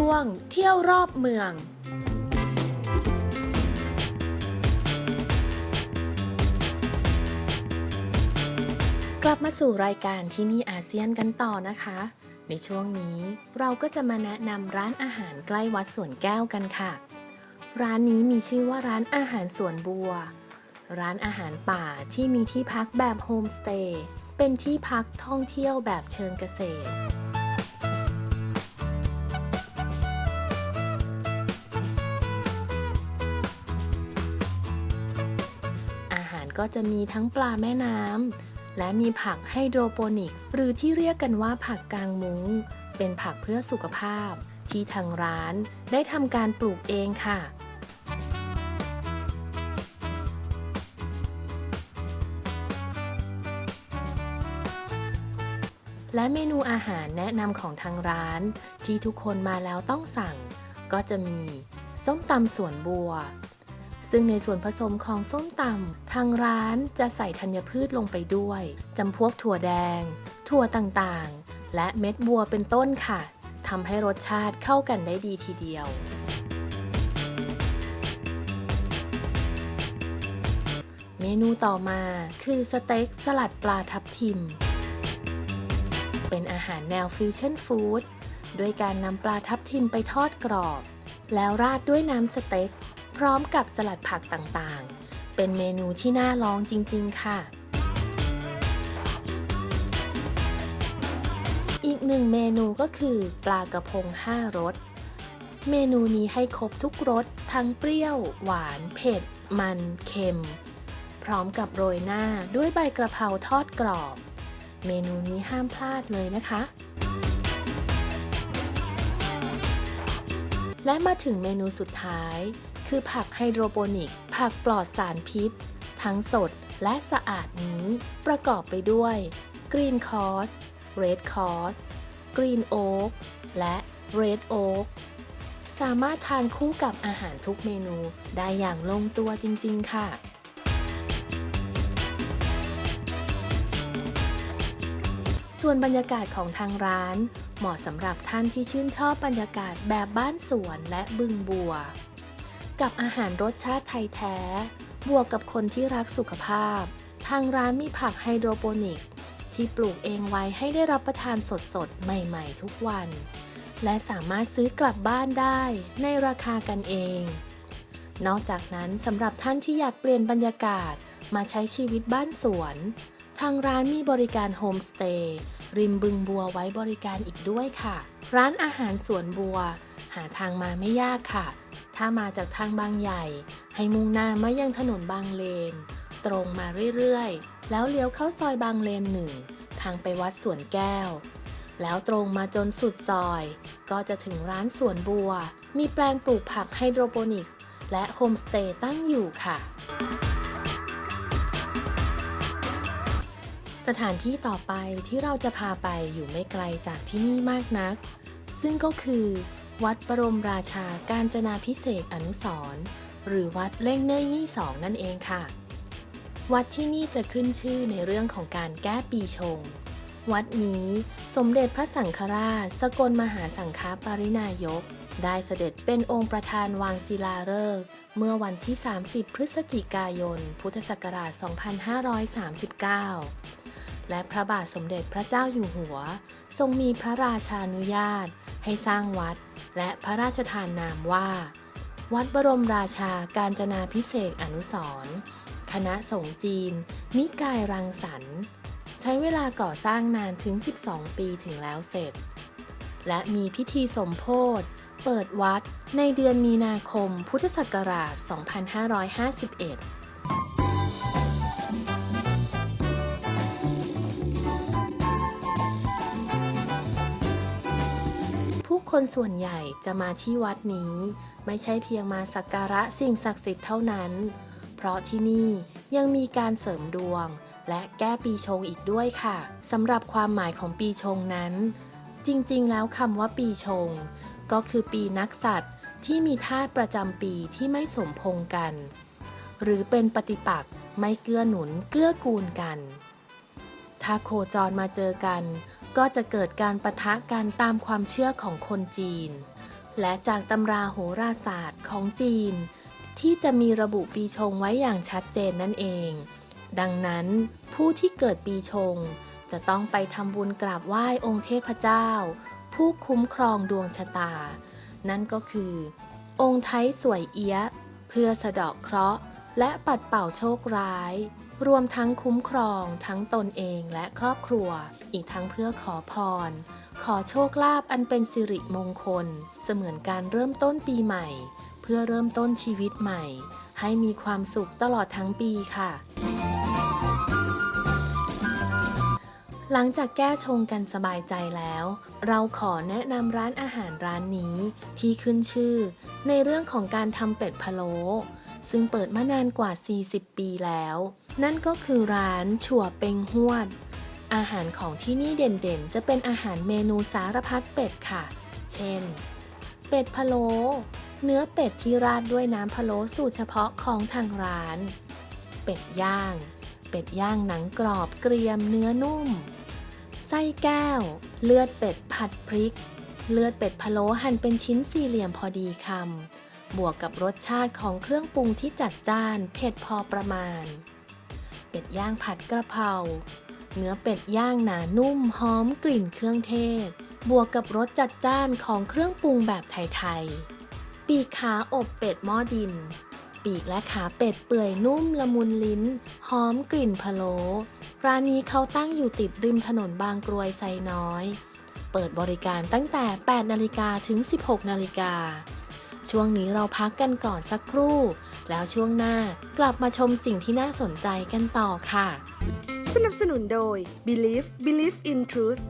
ช่วงเที่ยวรอบเมือง กลับมาสู่รายการที่นี่อาเซียนกันต่อนะคะ ในช่วงนี้เราก็จะมาแนะนำร้านอาหารใกล้วัดสวนแก้วกันค่ะ ร้านนี้มีชื่อว่าร้านอาหารสวนบัว ร้านอาหารป่าที่มีที่พักแบบโฮมสเตย์เป็นที่พักท่องเที่ยวแบบเชิงเกษตร ก็จะมีทั้งปลาแม่น้ำและมีผักไฮโดรโปนิก หรือที่เรียกกันว่าผักกางมุง้ง เป็นผักเพื่อสุขภาพ ที่ทางร้านได้ทำการปลูกเองค่ะและเมนูอาหารแนะนำของทางร้าน ที่ทุกคนมาแล้วต้องสั่ง ก็จะมี ส้มตำสวนบัว ซึ่งในส่วนผสมของส้มตำทางร้านจะใส่ธัญพืชลงไปด้วยจำพวกถั่วแดง ถั่วต่างๆ และเม็ดบัวเป็นต้นค่ะทำให้รสชาติเข้ากันได้ดีทีเดียว เมนูต่อมาคือสเต็กสลัดปลาทับทิม เป็นอาหารแนวฟิวชั่นฟู้ดด้วยการนำปลาทับทิมไปทอดกรอบ แล้วราดด้วยน้ำสเต็ก พร้อมกับสลัดผักต่างๆ เป็นเมนูที่น่าลองจริง ๆ ค่ะ อีกหนึ่งเมนูก็คือปลากระพง 5รส เมนูนี้ให้ครบทุกรส ทั้งเปรี้ยว หวาน เผ็ด มัน เค็ม พร้อมกับโรยหน้าด้วยใบกระเพราทอดกรอบ เมนูนี้ห้ามพลาดเลยนะคะและมาถึงเมนูสุดท้าย คือผักไฮโดรโปนิกส์ ผักปลอดสารพิษ ทั้งสดและสะอาดนี้ ประกอบไปด้วยกรีนคอสเรดคอสกรีนโอ๊กและเรดโอ๊กสามารถทานคู่กับอาหารทุกเมนูได้อย่างลงตัวจริง ๆ ค่ะส่วนบรรยากาศของทางร้าน เหมาะสำหรับท่านที่ชื่นชอบบรรยากาศแบบบ้านสวนและบึงบัว กับอาหารรสชาติไทยแท้ บวกกับคนที่รักสุขภาพ ทางร้านมีผักไฮโดรโปนิก ที่ปลูกเองไว้ให้ได้รับประทานสดๆ ใหม่ๆ ทุกวัน และสามารถซื้อกลับบ้านได้ในราคากันเอง นอกจากนั้นสำหรับท่านที่อยากเปลี่ยนบรรยากาศมาใช้ชีวิตบ้านสวน ทางร้านมีบริการโฮมสเตย์ริมบึงบัวไว้บริการอีกด้วยค่ะ ร้านอาหารสวนบัว หาทางมาไม่ยากค่ะ ถ้ามาจากทางบางใหญ่ ให้มุ่งหน้ามายังถนนบางเลน ตรงมาเรื่อยๆ แล้วเลี้ยวเข้าซอยบางเลนหนึ่ง ทางไปวัดสวนแก้ว แล้วตรงมาจนสุดซอย ก็จะถึงร้านสวนบัว มีแปลงปลูกผักไฮโดรโปนิกส์และโฮมสเตย์ตั้งอยู่ค่ะ สถานที่ต่อไปที่เราจะพาไปอยู่ไม่ไกลจากที่นี่มากนัก ซึ่งก็คือ วัดบรมราชาการจนาพิเศษอนุสร์หรือวัดเล่งเน่ยยี่สองนั่นเองค่ะ วัดที่นี่จะขึ้นชื่อในเรื่องของการแก้ปีชง วัดนี้สมเด็จพระสังฆราช สกลมหาสังฆปรินายก ได้เสด็จเป็นองค์ประธานวางศิลาฤกษ์เมื่อวันที่ 30 พฤศจิกายน พุทธศักราช 2539 และพระบาทสมเด็จพระเจ้าอยู่หัว ทรงมีพระราชานุญาต ให้สร้างวัด และพระราชทานนามว่า วัดบรมราชาการจนาพิเศษอนุสรณ์คณะสงฆ์จีน นิกายรังสรรค์ใช้เวลาก่อสร้างนานถึง 12 ปีถึงแล้วเสร็จ และมีพิธีสมโพธิเปิดวัดในเดือนมีนาคมพุทธศักราช 2551 คนส่วนใหญ่จะมาที่วัดนี้ ไม่ใช่เพียงมาสักการะสิ่งศักดิ์สิทธิ์เท่านั้น เพราะที่นี่ยังมีการเสริมดวง และแก้ปีชงอีกด้วยค่ะสำหรับความหมายของปีชงนั้น จริงๆ แล้วคำว่าปีชง ก็คือปีนักสัตว์ที่มีธาตุประจำปีที่ไม่สมพงกัน หรือเป็นปฏิปักษ์ไม่เกื้อหนุนเกื้อกูลกัน ถ้าโคจรมาเจอกัน ก็จะเกิดการปะทะกันตามความเชื่อของคนจีน และจากตำราโหราศาสตร์ของจีน ที่จะมีระบุปีชงไว้อย่างชัดเจนนั่นเอง ดังนั้นผู้ที่เกิดปีชง จะต้องไปทำบุญกราบไหว้องค์เทพเจ้า ผู้คุ้มครองดวงชะตา นั่นก็คือ องค์ไทยสวยเอียเพื่อสะเดาะเคราะห์และปัดเป่าโชคร้าย รวมทั้งคุ้มครองทั้งตนเองและครอบครัว อีกทั้งเพื่อขอพร ขอโชคลาภอันเป็นสิริมงคล เสมือนการเริ่มต้นปีใหม่ เพื่อเริ่มต้นชีวิตใหม่ ให้มีความสุขตลอดทั้งปีค่ะ หลังจากแก้ชงกันสบายใจแล้ว เราขอแนะนำร้านอาหารร้านนี้ที่ขึ้นชื่อ ในเรื่องของการทำเป็ดพะโล้ซึ่งเปิดมานานกว่า 40 ปีแล้ว นั่นก็คือร้านฉัวเป็งฮวด อาหารของที่นี่เด่นๆ จะเป็นอาหารเมนูสารพัดเป็ดค่ะ เช่น เป็ดพะโล้เนื้อเป็ดที่ราดด้วยน้ำพะโล้สูตรเฉพาะของทางร้าน เป็ดย่าง เป็ดย่างหนังกรอบเกรียมเนื้อนุ่ม ไส้แก้ว เลือดเป็ดผัดพริก เลือดเป็ดพะโล้หั่นเป็นชิ้นสี่เหลี่ยมพอดีคำบวกกับรสชาติของเครื่องปรุงที่จัดจ้านเผ็ดพอประมาณ เป็ดย่างผัดกระเพราเนื้อเป็ดย่างหนานุ่มหอมกลิ่นเครื่องเทศ บวกกับรสจัดจ้านของเครื่องปรุงแบบไทยๆ ปีกขาอบเป็ดหม้อดิน ปีกและขาเป็ดเปื่อยนุ่มละมุนลิ้น หอมกลิ่นพะโล้ร้านนี้เขาตั้งอยู่ติดริมถนนบางกรวยไซน้อย เปิดบริการตั้งแต่ 8 นาฬิกาถึง 16 นาฬิกา ช่วงนี้เราพักกันก่อนสักครู่ แล้วช่วงหน้ากลับมาชมสิ่งที่น่าสนใจกันต่อค่ะ สนับสนุนโดย Believe Believe in Truth